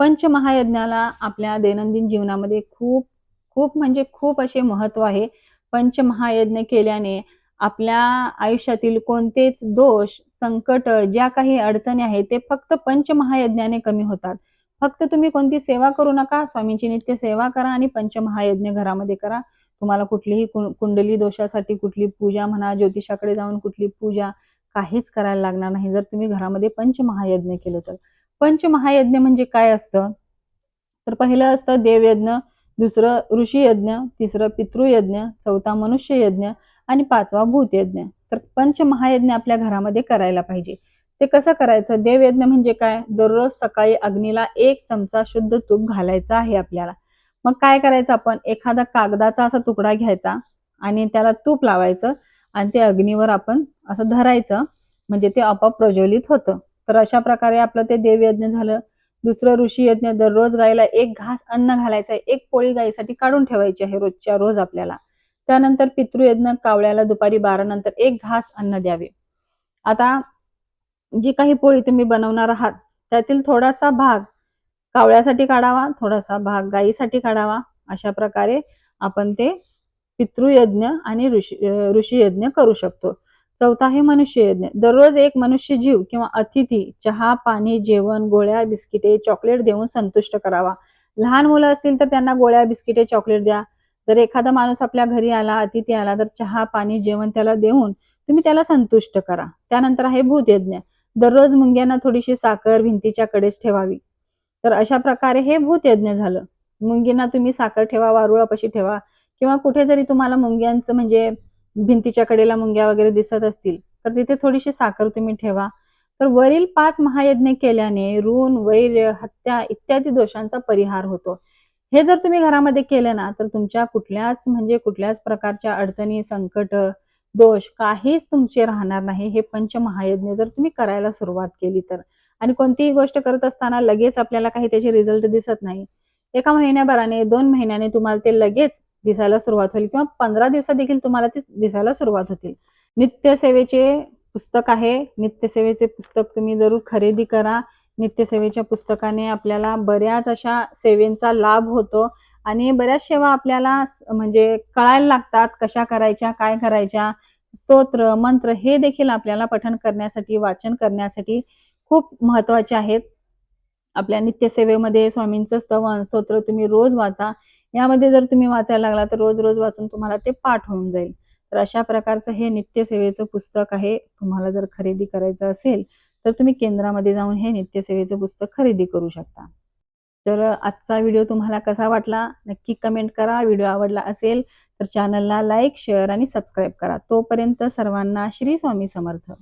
पंचमहायज्ञाला आपल्या दैनंदिन जीवनामध्ये खूप खूप म्हणजे खूप असे महत्त्व आहे. पंचमहायज्ञ केल्याने आपल्या आयुष्यातील कोणतेच दोष संकट ज्या काही अडचणी आहेत ते फक्त पंचमहायज्ञाने कमी होतात. फक्त तुम्ही कोणती सेवा करू नका स्वामींची नित्य सेवा करा आणि पंचमहायज्ञ घरामध्ये करा. तुम्हाला कुठलीही कुंडली दोषासाठी कुठली पूजा म्हणा ज्योतिषाकडे जाऊन कुठली पूजा काहीच करायला लागणार नाही. जर तुम्ही घरामध्ये पंचमहायज्ञ केलं तर. पंचमहायज्ञ म्हणजे काय असतं? तर पहिलं असतं देवयज्ञ दुसरं ऋषी यज्ञ तिसरं पितृयज्ञ चौथा मनुष्य यज्ञ आणि पाचवा भूतयज्ञ. तर पंचमहायज्ञ आपल्या घरामध्ये करायला पाहिजे. ते कसं करायचं? देवयज्ञ म्हणजे काय? दररोज सकाळी अग्नीला एक चमचा शुद्ध तूप घालायचा आहे आपल्याला. मग काय करायचं आपण? एखादा कागदाचा असा तुकडा घ्यायचा आणि त्याला तूप लावायचं आणि ते अग्नीवर आपण असं धरायचं. म्हणजे ते आपोआप प्रज्वलित होतं. तर अशा प्रकारे आपलं ते देवयज्ञ झालं. दुसरं ऋषी यज्ञ दररोज गायला एक घास अन्न घालायचं आहे एक पोळी गायीसाठी काढून ठेवायची आहे रोजच्या रोज आपल्याला. त्यानंतर पितृयज्ञ कावळ्याला दुपारी बारा नंतर एक घास अन्न द्यावे. आता जी काही पोळी तुम्ही बनवणार आहात त्यातील थोडासा भाग कावळ्यासाठी काढावा थोडासा भाग गायीसाठी काढावा अशा प्रकारे आपण ते पितृयज्ञ आणि ऋषी ऋषी यज्ञ करू शकतो. चौथा आहे मनुष्य यज्ञ. दररोज एक मनुष्य जीव किंवा अतिथी चहा पाणी जेवण गोळ्या बिस्किटे चॉकलेट देऊन संतुष्ट करावा. लहान मुलं असतील तर त्यांना गोळ्या बिस्किटे चॉकलेट द्या. जर एखादा माणूस आपल्या घरी आला अतिथी आला तर चहा पाणी जेवण त्याला देऊन तुम्ही त्याला संतुष्ट करा. त्यानंतर आहे भूतयज्ञ दररोज मुंग्यांना थोडीशी साखर भिंतीच्या कडेच ठेवावी. तर अशा प्रकारे हे भूतयज्ञ झालं. मुंगींना तुम्ही साखर ठेवा वारुळापाशी ठेवा किंवा कुठे जरी तुम्हाला मुंग्यांचं म्हणजे भिंतीच्या कडेला मुंग्या वगैरे दिसत असतील तर तिथे थोडीशी साखर तुम्ही ठेवा. तर वरील पाच महायज्ञ केल्याने ऋण वैर्य हत्या इत्यादी दोषांचा परिहार होतो. हे जर तुम्ही घरामध्ये केलं ना तर तुमच्या कुठल्याच म्हणजे कुठल्याच प्रकारच्या अडचणी संकट दोष काहीच तुमचे राहणार नाही. हे पंच महायज्ञ जर तुम्ही करायला सुरुवात केली तर. आणि कोणतीही गोष्ट करत असताना लगेच आपल्याला काही त्याचे रिझल्ट दिसत नाही. एका महिन्याभराने दोन महिन्याने तुम्हाला ते लगेच दिसायला सुरुवात होईल किंवा पंधरा दिवसात देखील तुम्हाला ते दिसायला सुरुवात होतील. नित्यसेवेचे पुस्तक आहे. नित्यसेवेचे पुस्तक तुम्ही जरूर खरेदी करा. नित्यसेवेच्या पुस्तकाने आपल्याला बऱ्याच अशा सेवेंचा लाभ होतो आणि बऱ्याच सेवा आपल्याला म्हणजे कळायला लागतात. कशा करायच्या? काय करायच्या? स्तोत्र मंत्र हे देखील आपल्याला पठण करण्यासाठी वाचन करण्यासाठी खूप महत्त्वाचे आहेत. आपल्या नित्यसेवेमध्ये स्वामींचं स्तवन स्तोत्र तुम्ही रोज वाचा. यामध्ये जर तुम्ही वाचायला लागला तर रोज रोज वाचून तुम्हाला ते पाठ होऊन जाईल. तर अशा प्रकारचं हे नित्यसेवेचं पुस्तक आहे. तुम्हाला जर खरेदी करायचं असेल तर तुम्ही केंद्रामध्ये जाऊन हे नित्यसेवेचं पुस्तक खरेदी करू शकता. तर आजचा व्हिडिओ तुम्हाला कसा वाटला? नक्की कमेंट करा. व्हिडिओ आवडला असेल तर चॅनलला लाईक शेअर आणि सबस्क्राईब करा. तोपर्यंत सर्वांना श्री स्वामी समर्थ.